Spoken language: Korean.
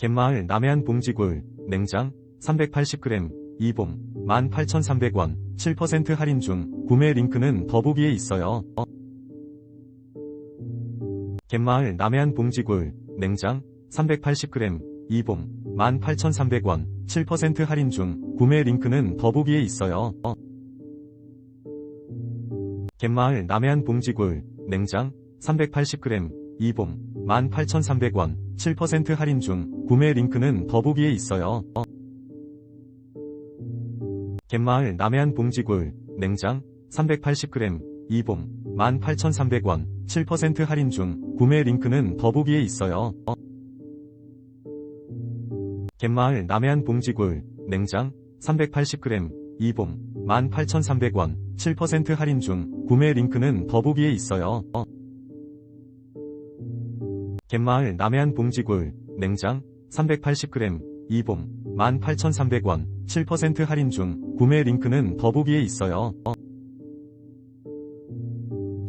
갯마을 남해안 봉지굴, 냉장, 380g, 이봉, 18,300원, 7% 할인 중, 구매 링크는 더보기에 있어요. 어. 갯마을 남해안 봉지굴, 냉장, 380g, 이봉, 18,300원, 7% 할인 중, 구매 링크는 더보기에 있어요. 어. 갯마을 남해안 봉지굴, 냉장, 380g, 이봉, 18,300원, 7% 할인 중, 구매 링크는 더보기에 있어요. 어. 갯마을 남해안 봉지굴, 냉장, 380g, 이봉, 18,300원, 7% 할인 중, 구매 링크는 더보기에 있어요. 어. 갯마을 남해안 봉지굴, 냉장, 380g, 이봉, 18,300원, 7% 할인 중, 구매 링크는 더보기에 있어요. 어. 갯마을 남해안 봉지굴, 냉장, 380g, 이봉, 18,300원, 7% 할인 중, 구매 링크는 더보기에 있어요. 어.